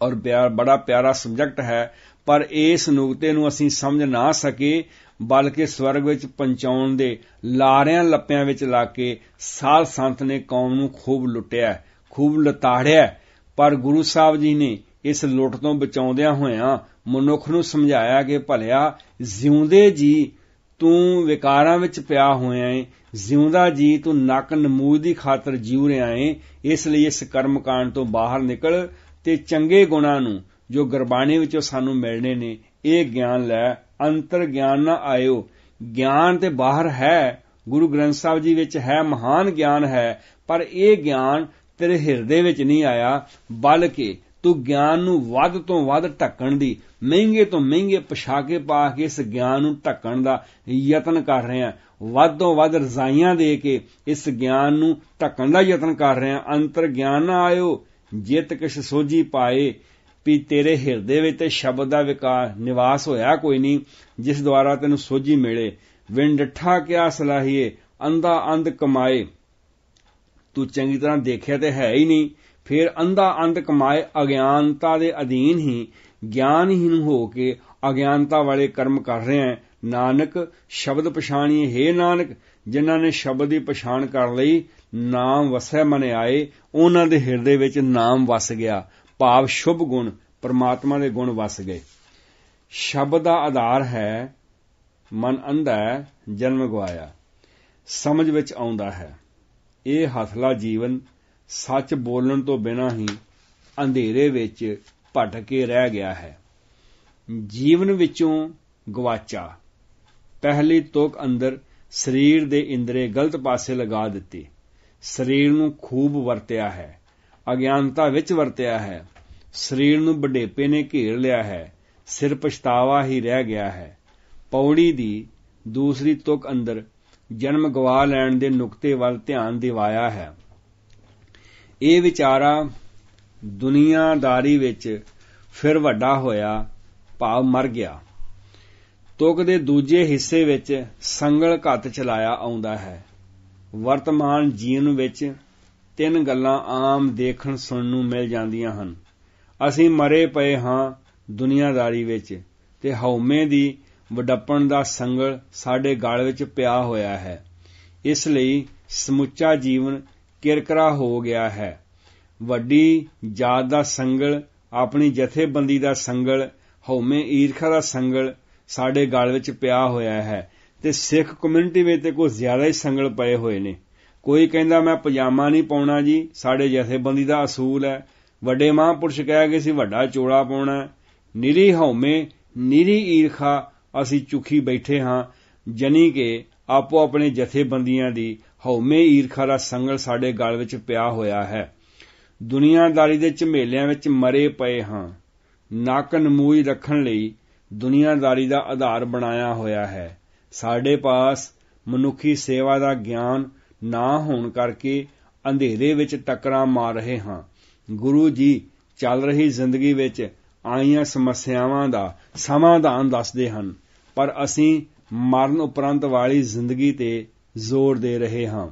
ਔਰ ਬੜਾ ਪਿਆਰਾ ਸਬਜੈਕਟ ਹੈ। ਪਰ ਇਸ ਨੁਕਤੇ ਨੂੰ ਅਸੀਂ ਸਮਝ ਨਾ ਸਕੇ, ਬਲਕਿ ਸਵਰਗ ਵਿੱਚ ਪਹੁੰਚਾਉਣ ਦੇ ਲਾਰਿਆਂ ਲੱਪਿਆਂ ਵਿੱਚ ਲਾ ਕੇ ਸਾਲ ਸੰਤ ਨੇ ਕੌਮ ਨੂੰ ਖੂਬ ਲੁੱਟਿਆ, ਖੂਬ ਲਤਾੜਿਆ ਪਰ ਗੁਰੂ ਸਾਹਿਬ ਜੀ ਨੇ ਇਸ ਲੁੱਟ ਤੋਂ ਬਚਾਉਂਦਿਆਂ ਹੋਇਆਂ ਮਨੁੱਖ ਨੂੰ ਸਮਝਾਇਆ ਕਿ ਭਲਿਆ ਜਿਉਂਦੇ ਜੀ ਤੂੰ ਵਿਕਾਰਾਂ ਵਿੱਚ ਪਿਆ ਹੋਇਆ ਏ, ਜਿਉਂਦਾ ਜੀ, ਤੂੰ ਨੱਕ ਨਮੂਦ ਦੀ ਖਾਤਰ ਜੀਉ ਰਿਹਾ ਏ, ਇਸ ਲਈ ਇਸ ਕਰਮ ਕਾਂਡ ਤੋਂ ਬਾਹਰ ਨਿਕਲ ਤੇ ਚੰਗੇ ਗੁਣਾਂ ਨੂੰ, ਜੋ ਗੁਰਬਾਣੀ ਵਿੱਚੋਂ ਸਾਨੂੰ ਮਿਲਣੇ ਨੇ, ਇਹ ਗਿਆਨ ਲੈ, ਅੰਤਰ ਗਿਆਨ ਨਾ ਆਇਓ। ਗਿਆਨ ਤੇ ਬਾਹਰ ਹੈ, ਗੁਰੂ ਗ੍ਰੰਥ ਸਾਹਿਬ ਜੀ ਵਿੱਚ ਹੈ, ਮਹਾਨ ਗਿਆਨ ਹੈ, ਪਰ ਇਹ ਗਿਆਨ ਤੇਰੇ ਹਿਰਦੇ ਵਿੱਚ ਨਹੀਂ ਆਇਆ, ਬਲਕਿ ਤੂੰ ਗਿਆਨ ਨੂੰ ਵੱਧ ਤੋਂ ਵੱਧ ਢੱਕਣ ਦੀ, ਮਹਿੰਗੇ ਤੋਂ ਮਹਿੰਗੇ ਪਛਾਕੇ ਪਾ ਕੇ ਇਸ ਗਿਆਨ ਨੂੰ ਢੱਕਣ ਦਾ ਯਤਨ ਕਰ ਰਿਹਾ। ਵੱਧੋਂ ਵੱਧ ਰਜ਼ਾਈਆਂ ਦੇ ਕੇ ਇਸ ਗਿਆਨ ਨੂੰ ਢੱਕਣ ਦਾ ਯਤਨ ਕਰ ਰਹੇ। ਹਾਂ ਅੰਤਰ ਗਿਆਨ ਨਾ ਆਇਓ ਜਿਤ ਕਿਛ ਸੋਝੀ ਪਾਏ, ਵੀ ਤੇਰੇ ਹਿਰਦੇ ਵਿੱਚ ਤੇ ਸ਼ਬਦ ਦਾ ਵਿਕਾਰ ਨਿਵਾਸ ਹੋਇਆ ਕੋਈ ਨਹੀਂ, ਜਿਸ ਦੁਆਰਾ ਤੈਨੂੰ ਸੋਝੀ ਮਿਲੇ। ਵਿਣ ਡੱਠਾ ਕਿਆ ਸਲਾਹੀਏ, ਅੰਧਾ ਅੰਧ ਕਮਾਏ। ਤੂੰ ਚੰਗੀ ਤਰ੍ਹਾਂ ਦੇਖਿਆ ਤੇ ਹੈ ਹੀ ਨਹੀਂ। ਫਿਰ ਅੰਧਾ ਅੰਧ ਕਮਾਏ ਅਗਿਆਨਤਾ ਦੇ ਅਧੀਨ ਹੀ ਗਿਆਨਹੀਨ ਹੋ ਕੇ ਅਗਿਆਨਤਾ ਵਾਲੇ ਕਰਮ ਕਰ ਰਹੇ ਹੈ। ਨਾਨਕ, ਸ਼ਬਦ ਪਛਾਣੀਏ, ਹੈ ਨਾਨਕ, ਜਿਨ੍ਹਾਂ ਨੇ ਸ਼ਬਦ ਦੀ ਪਛਾਣ ਕਰ ਲਈ, ਨਾਮ ਵਸੈ ਮਨ ਆਏ, ਉਹਨਾਂ ਦੇ ਹਿਰਦੇ ਵਿੱਚ ਨਾਮ ਵਸ ਗਿਆ। ਭਾਵ ਸ਼ੁਭ ਗੁਣ, ਪਰਮਾਤਮਾ ਦੇ ਗੁਣ ਵਸ ਗਏ। ਸ਼ਬਦ ਦਾ ਆਧਾਰ ਹੈ, ਮਨ ਅੰਧਾ ਜਨਮ ਗਵਾਇਆ। ਸਮਝ ਵਿੱਚ ਆਉਂਦਾ ਹੈ। ਇਹ ਹਸਲਾ ਜੀਵਨ ਸੱਚ ਬੋਲਣ ਤੋਂ ਬਿਨਾਂ ਹੀ ਅੰਧੇਰੇ ਵਿੱਚ ਭਟਕੇ ਰਹਿ ਗਿਆ ਹੈ। ਜੀਵਨ ਵਿੱਚੋਂ ਗਵਾਚਾ। ਪਹਿਲੀ ਤੁਕ ਅੰਦਰ ਸਰੀਰ ਦੇ ਇੰਦਰੇ ਗਲਤ ਪਾਸੇ ਲਗਾ ਦਿੱਤੇ। ਸਰੀਰ ਨੂੰ ਖੂਬ ਵਰਤਿਆ ਹੈ। ਅਗਿਆਨਤਾ ਵਿੱਚ ਵਰਤਿਆ ਹੈ। ਸਰੀਰ ਨੂੰ ਬਡੇਪੇ ਨੇ ਘੇਰ ਲਿਆ ਹੈ। ਸਿਰ ਪਛਤਾਵਾ ਹੀ ਰਹਿ ਗਿਆ ਹੈ। ਪੌੜੀ ਦੀ ਦੂਸਰੀ ਤੁਕ ਅੰਦਰ ਜਨਮ ਗਵਾ ਲੈਣ ਦੇ ਨੁਕਤੇ ਵੱਲ ਧਿਆਨ ਦਿਵਾਇਆ ਹੈ। ਇਹ ਵਿਚਾਰਾ ਦੁਨੀਆਦਾਰੀ ਵਿੱਚ ਫਿਰ ਵੱਡਾ ਹੋਇਆ, ਭਾਵ ਮਰ ਗਿਆ। ਤੁਕ ਦੇ ਦੂਜੇ ਹਿੱਸੇ ਵਿੱਚ ਸੰਗਲ ਘੱਤ ਚਲਾਇਆ ਆਉਂਦਾ ਹੈ। ਵਰਤਮਾਨ ਜੀਵਨ ਵਿੱਚ ਤਿੰਨ ਗੱਲਾਂ ਆਮ ਦੇਖਣ ਸੁਣਨ ਨੂੰ ਮਿਲ ਜਾਂਦੀਆਂ ਹਨ। ਅਸੀਂ ਮਰੇ ਪਏ ਹਾਂ ਦੁਨੀਆਦਾਰੀ ਵਿੱਚ ਤੇ ਹਉਮੈ ਦੀ ਵਡੱਪਣ ਦਾ ਸੰਗਲ ਸਾਡੇ ਗਲ ਵਿੱਚ ਪਿਆ ਹੋਇਆ ਹੈ। ਇਸ ਲਈ ਸਮੁੱਚਾ ਜੀਵਨ ਕਿਰਕਰਾ ਹੋ ਗਿਆ ਹੈ। ਵੱਡੀ ਜਾਤ ਦਾ ਸੰਗਲ, ਆਪਣੀ ਜਥੇਬੰਦੀ ਦਾ ਸੰਗਲ, ਹਉਮੈ ਈਰਖਾ ਦਾ ਸੰਗਲ ਸਾਡੇ ਗਲ ਵਿੱਚ ਪਿਆ ਹੋਇਆ ਹੈ ਤੇ ਸਿੱਖ ਕਮਿਊਨਿਟੀ ਵਿੱਚ ਤੇ ਕੁਝ ਜ਼ਿਆਦਾ ਹੀ ਸੰਗਲ ਪਏ ਹੋਏ ਨੇ। ਕੋਈ ਕਹਿੰਦਾ, ਮੈਂ ਪਜਾਮਾ ਨਹੀਂ ਪਾਉਣਾ ਜੀ, ਸਾਡੇ ਜਥੇਬੰਦੀ ਦਾ ਅਸੂਲ ਹੈ। ਵੱਡੇ ਮਹਾਂਪੁਰਸ਼ ਕਹਿ ਗਏ ਸੀ, ਵੱਡਾ ਚੋਲਾ ਪਾਉਣਾ ਨਿਰੀ ਹਉਮੈ, ਨਿਰੀ ਈਰਖਾ ਅਸੀਂ ਚੁਖੀ ਬੈਠੇ ਹਾਂ ਜਨੀ ਕਿ ਆਪੋ ਆਪਣੇ ਜਥੇਬੰਦੀਆਂ ਦੀ ਹਉਮੈ ਈਰਖਾ ਦਾ ਸੰਗਲ ਸਾਡੇ ਗਲ ਵਿੱਚ ਪਿਆ ਹੋਇਆ ਹੈ। ਦੁਨੀਆਦਾਰੀ ਦੇ ਝਮੇਲਿਆਂ ਵਿੱਚ ਮਰੇ ਪਏ ਹਾਂ। ਨੱਕ ਨਮੂਈ ਰੱਖਣ ਲਈ ਦੁਨੀਆਦਾਰੀ ਦਾ ਆਧਾਰ ਬਣਾਇਆ ਹੋਇਆ ਹੈ। ਸਾਡੇ ਪਾਸ ਮਨੁੱਖੀ ਸੇਵਾ ਦਾ ਗਿਆਨ ਨਾ ਹੋਣ ਕਰਕੇ ਅੰਧੇਰੇ ਵਿੱਚ ਟੱਕਰਾਂ ਮਾਰ ਰਹੇ ਹਾਂ। ਗੁਰੂ ਜੀ ਚੱਲ ਰਹੀ ਜ਼ਿੰਦਗੀ ਵਿੱਚ ਆਈਆਂ ਸਮੱਸਿਆਵਾਂ ਦਾ ਸਮਾਧਾਨ ਦੱਸਦੇ ਹਨ, ਪਰ ਅਸੀਂ ਮਰਨ ਉਪਰੰਤ ਵਾਲੀ ਜ਼ਿੰਦਗੀ ਤੇ ਜ਼ੋਰ ਦੇ ਰਹੇ ਹਾਂ।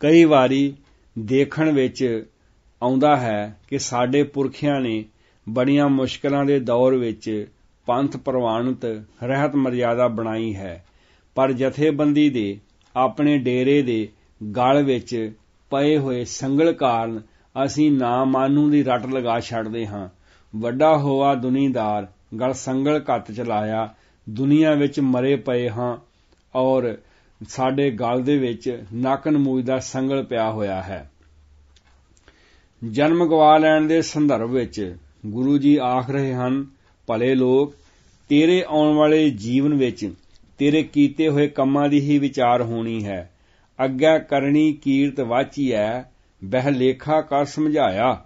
ਕਈ ਵਾਰੀ ਦੇਖਣ ਵਿੱਚ ਆਉਂਦਾ ਹੈ ਕਿ ਸਾਡੇ ਪੁਰਖਿਆਂ ਨੇ ਬੜੀਆਂ ਮੁਸ਼ਕਲਾਂ ਦੇ ਦੌਰ ਵਿੱਚ ਪੰਥ ਪ੍ਰਵਾਨਿਤ ਰਹਿਤ ਮਰਿਆਦਾ ਬਣਾਈ ਹੈ, ਪਰ ਜਥੇਬੰਦੀ ਦੇ ਆਪਣੇ ਡੇਰੇ ਦੇ ਗਲ ਵਿੱਚ ਪਏ ਹੋਏ ਸੰਗਲ ਕਾਰਨ ਅਸੀਂ ਨਾ ਮਾਨੂ ਦੀ ਰੱਟ ਲਗਾ ਛੱਡਦੇ ਹਾਂ। ਵੱਡਾ ਹੋਆ ਦੁਨੀਦਾਰ ਗਲ ਸੰਗਲ ਘੱਤ ਚਲਾਇਆ ਦੁਨੀਆ ਵਿੱਚ ਮਰੇ ਪਏ ਹਾਂ ਔਰ ਸਾਡੇ ਗਲ ਦੇ ਵਿੱਚ ਨਾਕਨਮੂਜ ਦਾ ਸੰਗਲ ਪਿਆ ਹੋਇਆ ਹੈ। ਜਨਮ ਗਵਾ ਲੈਣ ਦੇ ਸੰਦਰਭ ਵਿੱਚ ਗੁਰੂ ਜੀ ਆਖ ਰਹੇ ਹਨ, ਭਲੇ ਲੋਕ, ਤੇਰੇ ਆਉਣ ਵਾਲੇ ਜੀਵਨ ਵਿੱਚ ਤੇਰੇ ਕੀਤੇ ਹੋਏ ਕੰਮਾਂ ਦੀ ਹੀ ਵਿਚਾਰ ਹੋਣੀ ਹੈ। ਅੱਗਾ ਕਰਨੀ ਕੀਰਤ ਵਾਚੀ ਹੈ ਬਹਿ ਲੇਖਾ ਕਰ ਸਮਝਾਇਆ।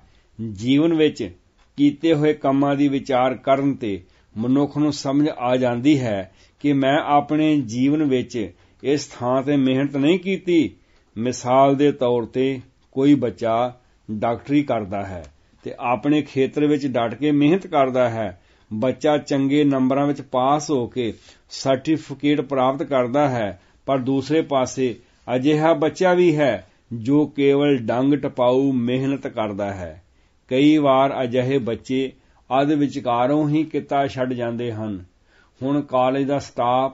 ਜੀਵਨ ਵਿੱਚ ਕੀਤੇ ਹੋਏ ਕੰਮਾਂ ਦੀ ਵਿਚਾਰ ਕਰਨ ਤੇ ਮਨੁੱਖ ਨੂੰ ਸਮਝ ਆ ਜਾਂਦੀ ਹੈ ਕਿ ਮੈਂ ਆਪਣੇ ਜੀਵਨ ਵਿੱਚ ਇਸ ਥਾਂ ਤੇ ਮਿਹਨਤ ਨਹੀਂ ਕੀਤੀ। ਮਿਸਾਲ ਦੇ ਤੌਰ ਤੇ ਕੋਈ ਬੱਚਾ ਡਾਕਟਰੀ ਕਰਦਾ ਹੈ ਤੇ ਆਪਣੇ ਖੇਤਰ ਵਿੱਚ ਡਟ ਕੇ ਮਿਹਨਤ ਕਰਦਾ ਹੈ। ਬੱਚਾ ਚੰਗੇ ਨੰਬਰਾਂ ਵਿੱਚ ਪਾਸ ਹੋ ਕੇ ਸਰਟੀਫਿਕੇਟ ਪ੍ਰਾਪਤ ਕਰਦਾ ਹੈ, ਪਰ ਦੂਸਰੇ ਪਾਸੇ ਅਜਿਹਾ ਬੱਚਾ ਵੀ ਹੈ ਜੋ ਕੇਵਲ ਡੰਗ ਟਪਾਊ ਮਿਹਨਤ ਕਰਦਾ ਹੈ। ਕਈ ਵਾਰ ਅਜਿਹੇ ਬੱਚੇ ਅਧ ਵਿਚਕਾਰੋਂ ਹੀ ਕਿੱਤਾ ਛੱਡ ਜਾਂਦੇ ਹਨ। ਹੁਣ ਕਾਲਜ ਦਾ ਸਟਾਫ,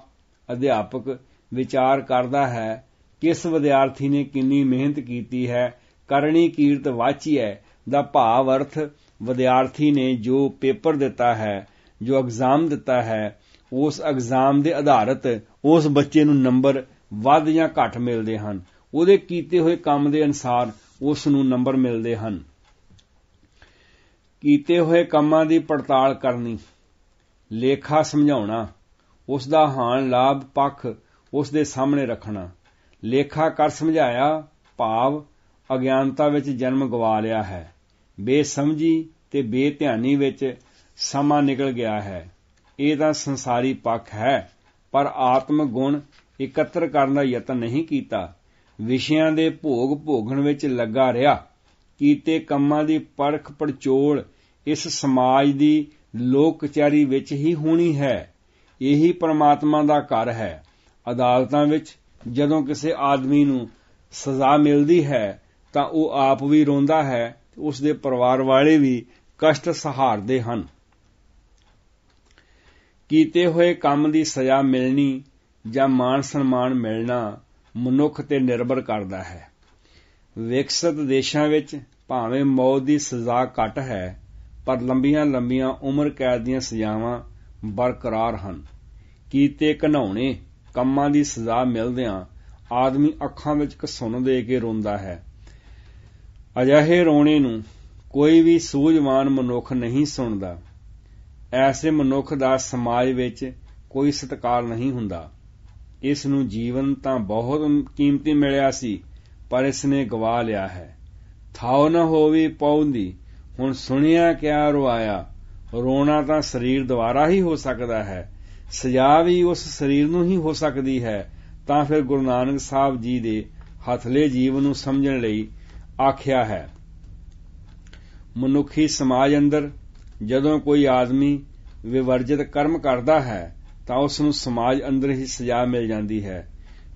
ਅਧਿਆਪਕ ਵਿਚਾਰ ਕਰਦਾ ਹੈ, ਕਿਸ ਵਿਦਿਆਰਥੀ ਨੇ ਕਿੰਨੀ ਮਿਹਨਤ ਕੀਤੀ ਹੈ ਕਰਨੀ ਕੀਰਤ ਵਾਚੀ ਹੈ, ਦਾ ਭਾਵ ਅਰਥ ਵਿਦਿਆਰਥੀ ਨੇ ਜੋ ਪੇਪਰ ਦਿੱਤਾ ਹੈ, ਜੋ ਐਗਜ਼ਾਮ ਦਿੱਤਾ ਹੈ, ਉਸ ਐਗਜ਼ਾਮ ਦੇ ਆਧਾਰਿਤ ਉਸ ਬੱਚੇ ਨੂੰ ਨੰਬਰ ਵੱਧ ਜਾਂ ਘੱਟ ਮਿਲਦੇ ਹਨ। ਉਹਦੇ ਕੀਤੇ ਹੋਏ ਕੰਮ ਦੇ ਅਨਸਾਰ ਉਸ ਨੂੰ ਨੰਬਰ ਮਿਲਦੇ ਹਨ। ਕੀਤੇ ਹੋਏ ਕੰਮਾਂ ਦੀ ਪੜਤਾਲ ਕਰਨੀ, ਲੇਖਾ ਸਮਝਾਉਣਾ ਉਸ ਦਾ ਹਾਨ ਲਾਭ ਪੱਖ ਉਸ ਦੇ ਸਾਹਮਣੇ ਰੱਖਣਾ। ਲੇਖਾ ਕਰ ਸਮਝਾਇਆ, ਭਾਵ ਅਗਿਆਨਤਾ ਵਿੱਚ ਜਨਮ ਗਵਾ ਲਿਆ ਹੈ। ਬੇਸਮਝੀ ਤੇ ਬੇਧਿਆਨੀ ਵਿੱਚ ਸਮਾਂ ਨਿਕਲ ਗਿਆ ਹੈ। ਇਹ ਤਾਂ ਸੰਸਾਰੀ ਪੱਖ ਹੈ, ਪਰ ਆਤਮ ਗੁਣ ਇਕੱਤਰ ਕਰਨ ਦਾ ਯਤਨ ਨਹੀਂ ਕੀਤਾ। ਵਿਸ਼ਿਆਂ ਦੇ ਭੋਗ ਭੋਗਣ ਵਿੱਚ ਲੱਗਾ ਰਿਹਾ। ਕੀਤੇ ਕੰਮਾਂ ਦੀ ਪਰਖ ਪੜਚੋਲ ਇਸ ਸਮਾਜ ਦੀ ਲੋਕ ਕਚਹਿਰੀ ਵਿੱਚ ਹੀ ਹੋਣੀ ਹੈ। ਇਹੀ ਪਰਮਾਤਮਾ ਦਾ ਘਰ ਹੈ। ਅਦਾਲਤਾਂ ਵਿੱਚ ਜਦੋਂ ਕਿਸੇ ਆਦਮੀ ਨੂੰ ਸਜ਼ਾ ਮਿਲਦੀ ਹੈ, ਤਾਂ ਉਹ ਆਪ ਵੀ ਰੋਂਦਾ ਹੈ ਉਸ ਦੇ ਪਰਿਵਾਰ ਵਾਲੇ ਵੀ ਕਸ਼ਟ ਸਹਾਰਦੇ ਹਨ। ਕੀਤੇ ਹੋਏ ਕੰਮ ਦੀ ਸਜ਼ਾ ਮਿਲਣੀ ਜਾਂ ਮਾਣ ਸਨਮਾਨ ਮਿਲਣਾ ਮਨੁੱਖ ਤੇ ਨਿਰਭਰ ਕਰਦਾ ਹੈ। ਵਿਕਸਿਤ ਦੇਸ਼ਾਂ ਵਿੱਚ ਭਾਵੇਂ ਮੌਤ ਦੀ ਸਜ਼ਾ ਘੱਟ ਹੈ, ਪਰ ਲੰਬੀਆਂ ਲੰਬੀਆਂ ਉਮਰ ਕੈਦ ਦੀਆਂ ਸਜ਼ਾਵਾਂ ਬਰਕਰਾਰ ਹਨ। ਕੀਤੇ ਘਨਾਉਣੇ ਕੰਮਾਂ ਦੀ ਸਜ਼ਾ ਮਿਲਦਿਆਂ ਆਦਮੀ ਅੱਖਾਂ ਵਿੱਚ ਕਸੁੰਨ ਦੇ ਕੇ ਰੋਂਦਾ ਹੈ। ਅਜਿਹੇ ਰੋਣੇ ਨੂੰ ਕੋਈ ਵੀ ਸੂਝਵਾਨ ਮਨੁੱਖ ਨਹੀਂ ਸੁਣਦਾ। ਐਸੇ ਮਨੁੱਖ ਦਾ ਸਮਾਜ ਵਿੱਚ ਕੋਈ ਸਤਕਾਰ ਨਹੀਂ ਹੁੰਦਾ। ਇਸ ਨੂੰ ਜੀਵਨ ਤਾਂ ਬਹੁਤ ਕੀਮਤੀ ਮਿਲਿਆ ਸੀ, ਪਰ ਇਸ ਨੇ ਗਵਾ ਲਿਆ ਹੈ। ਥਾਉ ਨਾ ਹੋਵੇ ਪੌਂਦੀ ਹੁਣ ਸੁਣਿਆ ਕਿਆ ਰਵਾਇਆ ਰੋਣਾ ਤਾਂ ਸਰੀਰ ਦੁਆਰਾ ਹੀ ਹੋ ਸਕਦਾ ਹੈ। ਸਜ਼ਾ ਵੀ ਉਸ ਸਰੀਰ ਨੂੰ ਹੀ ਹੋ ਸਕਦੀ ਹੈ, ਤਾਂ ਫਿਰ ਗੁਰੂ ਨਾਨਕ ਸਾਹਿਬ ਜੀ ਦੇ ਹਥਲੇ ਜੀਵਨ ਨੂੰ ਸਮਝਣ ਲਈ ਆਖਿਆ ਹੈ। ਮਨੁੱਖੀ ਸਮਾਜ ਅੰਦਰ ਜਦੋਂ ਕੋਈ ਆਦਮੀ ਵਿਵਰਜਿਤ ਕਰਮ ਕਰਦਾ ਹੈ, ਤਾਂ ਉਸ ਨੂੰ ਸਮਾਜ ਅੰਦਰ ਹੀ ਸਜ਼ਾ ਮਿਲ ਜਾਂਦੀ ਹੈ।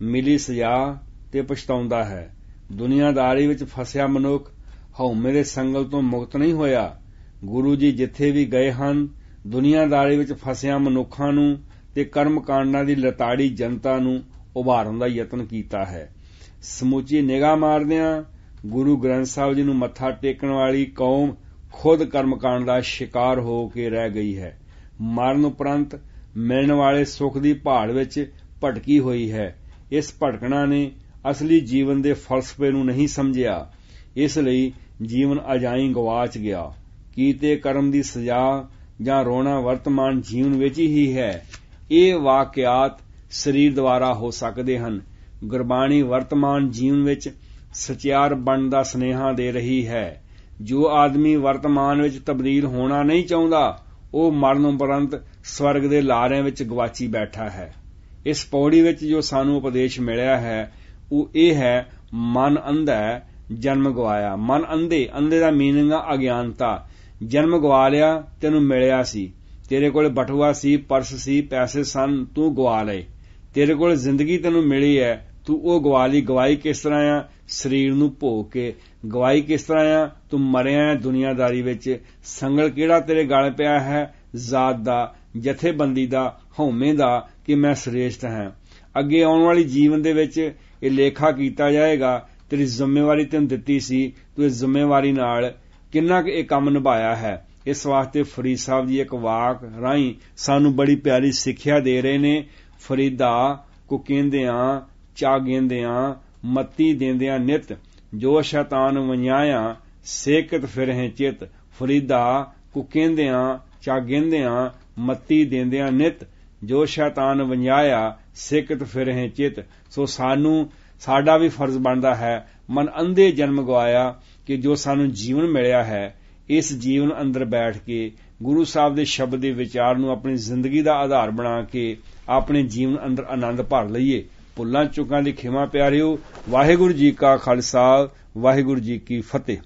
ਮਿਲੀ ਸਜ਼ਾ ਤੇ ਪਛਤਾਉਂਦਾ ਹੈ। ਦੁਨੀਆਦਾਰੀ ਵਿੱਚ ਫਸਿਆ ਮਨੁੱਖ ਹਉਮੈ ਦੇ ਸੰਗਲ ਤੋਂ ਮੁਕਤ ਨਹੀਂ ਹੋਇਆ। ਗੁਰੂ ਜੀ ਜਿੱਥੇ ਵੀ ਗਏ ਹਨ, ਦੁਨੀਆਦਾਰੀ ਵਿੱਚ ਫਸਿਆ ਮਨੁੱਖਾਂ ਨੂੰ ਤੇ ਕਰਮ ਕਾਂਡਾਂ ਦੀ ਲਤਾੜੀ ਜਨਤਾ ਨੂੰ ਉਭਾਰਨ ਦਾ ਯਤਨ ਕੀਤਾ ਹੈ। ਸਮੁੱਚੀ ਨਿਗਾਹ ਮਾਰਦਿਆਂ ਗੁਰੂ ਗ੍ਰੰਥ ਸਾਹਿਬ ਜੀ ਨੂੰ ਮੱਥਾ ਟੇਕਣ ਵਾਲੀ ਕੌਮ ਖੁਦ ਕਰਮਕਾਂਡ ਦਾ ਸ਼ਿਕਾਰ ਹੋ ਕੇ ਰਹਿ ਗਈ ਹੈ। ਮਰਨ ਉਪਰੰਤ ਮਿਲਣ ਵਾਲੇ ਸੁਖ ਦੀ ਭਾਲ ਵਿੱਚ ਭਟਕੀ ਹੋਈ ਹੈ। ਇਸ ਭਟਕਣਾ ਨੇ ਅਸਲੀ ਜੀਵਨ ਦੇ ਫਲਸਫੇ ਨੂੰ ਨਹੀਂ ਸਮਝਿਆ। ਇਸ ਲਈ ਜੀਵਨ ਅਜਾਈ ਗਵਾਚ ਗਿਆ। ਕੀਤੇ ਕਰਮ ਦੀ ਸਜ਼ਾ ਜਾਂ ਰੋਣਾ ਵਰਤਮਾਨ ਜੀਵਨ ਵਿੱਚ ਹੀ ਹੈ। ਇਹ ਵਾਕਿਆਤ ਸਰੀਰ ਦੁਆਰਾ ਹੋ ਸਕਦੇ ਹਨ। ਗੁਰਬਾਣੀ ਵਰਤਮਾਨ ਜੀਵਨ ਵਿੱਚ ਸਚਿਆਰ ਬਣਨ ਦਾ ਸਨੇਹਾ ਦੇ ਰਹੀ ਹੈ। ਜੋ ਆਦਮੀ ਵਰਤਮਾਨ ਵਿੱਚ ਤਬਦੀਲ ਹੋਣਾ ਨਹੀਂ ਚਾਹੁੰਦਾ, ਉਹ ਮਰਨ ਉਪਰੰਤ ਸਵਰਗ ਦੇ ਲਾਰਿਆਂ ਵਿੱਚ ਗਵਾਚੀ ਬੈਠਾ ਹੈ। ਇਸ ਪੌੜੀ ਵਿੱਚ ਜੋ ਸਾਨੂੰ ਉਪਦੇਸ਼ ਮਿਲਿਆ ਹੈ, ਉਹ ਇਹ ਹੈ, ਮਨ ਅੰਧਾ ਜਨਮ ਗਵਾਇਆ। ਮਨ ਅੰਧੇ ਅੰਧੇ ਦਾ ਮੀਨਿੰਗ ਆ ਅਗਿਆਨਤਾ। ਜਨਮ ਗਵਾ ਲਿਆ, ਤੈਨੂੰ ਮਿਲਿਆ ਸੀ। ਤੇਰੇ ਕੋਲ ਬਟੂਆ ਸੀ, ਪਰਸ ਸੀ, ਪੈਸੇ ਸਨ, ਤੂੰ ਗਵਾ ਲਏ। ਤੇਰੇ ਕੋਲ ਜ਼ਿੰਦਗੀ ਤੈਨੂੰ ਮਿਲੀ ਹੈ ਤੂੰ ਉਹ ਗਵਾ ਲਈ। ਗਵਾਈ ਕਿਸ ਤਰ੍ਹਾਂ ਆ? ਸਰੀਰ ਨੂੰ ਭੋਗ ਕੇ। ਗਵਾਈ ਕਿਸ ਤਰ੍ਹਾਂ ਆ? ਤੂੰ ਮਰਿਆ ਹੈ ਦੁਨੀਆਦਾਰੀ ਵਿੱਚ। ਸੰਗਲ ਕਿਹੜਾ ਤੇਰੇ ਗਲ ਪਿਆ ਹੈ? ਜ਼ਾਤ ਦਾ, ਜਥੇਬੰਦੀ ਦਾ, ਹਉਮੈ ਦਾ, ਕਿ ਮੈਂ ਸ੍ਰੇਸ਼ਟ ਹਾਂ। ਅੱਗੇ ਆਉਣ ਵਾਲੀ ਜੀਵਨ ਦੇ ਵਿੱਚ ਇਹ ਲੇਖਾ ਕੀਤਾ ਜਾਏਗਾ, ਤੇਰੀ ਜ਼ਿੰਮੇਵਾਰੀ ਤੈਨੂੰ ਦਿੱਤੀ ਸੀ। ਤੂੰ ਇਸ ਜ਼ਿੰਮੇਵਾਰੀ ਨਾਲ ਕਿੰਨਾ ਕੁ ਇਹ ਕੰਮ ਨਿਭਾਇਆ ਹੈ? ਇਸ ਵਾਸਤੇ ਫਰੀਦ ਸਾਹਿਬ ਜੀ ਇੱਕ ਵਾਕ ਰਾਹੀਂ ਸਾਨੂੰ ਬੜੀ ਪਿਆਰੀ ਸਿੱਖਿਆ ਦੇ ਰਹੇ ਨੇ। ਫਰੀਦਾ ਕੋ ਕਹਿੰਦਿਆਂ, ਚਾ ਗੇਂਦਿਆਂ ਮੱਤੀ ਦੇਂਦਿਆਂ ਨਿਤ, ਜੋ ਸ਼ੈਤਾਨ ਵੰਿਆਇਆ ਸੇਕਤ ਫਿਰ ਹੈ ਚਿਤ। ਫਰੀਦਾ ਕੋ ਕਹਿੰਦਿਆਂ, ਚਾ ਗੇਂਦਿਆਂ ਮੱਤੀ ਦੇਂਦਿਆਂ ਨਿਤ, ਜੋ ਸ਼ੈਤਾਨ ਵੰਿਆਇਆ ਸੇਕਤ ਫਿਰ ਹੈ ਚਿਤ। ਸੋ ਸਾਨੂੰ, ਸਾਡਾ ਵੀ ਫਰਜ਼ ਬਣਦਾ ਹੈ, ਮਨ ਅੰਧੇ ਜਨਮ ਗਵਾਇਆ, ਕਿ ਜੋ ਸਾਨੂੰ ਜੀਵਨ ਮਿਲਿਆ ਹੈ ਇਸ ਜੀਵਨ ਅੰਦਰ ਬੈਠ ਕੇ ਗੁਰੂ ਸਾਹਿਬ ਦੇ ਸ਼ਬਦ ਦੇ ਵਿਚਾਰ ਨੂੰ ਆਪਣੀ ਜ਼ਿੰਦਗੀ ਦਾ ਆਧਾਰ ਬਣਾ ਕੇ ਆਪਣੇ ਜੀਵਨ ਅੰਦਰ ਆਨੰਦ ਭਰ ਲਈਏ। ਭੁੱਲਾਂ ਚੁੱਕਾਂ ਦੀ ਖਿਮਾ ਪਿਆਰਿਓ, ਵਾਹਿਗੁਰੂ ਜੀ ਕਾ ਖਾਲਸਾ, ਵਾਹਿਗੁਰੂ ਜੀ ਕੀ ਫਤਿਹ।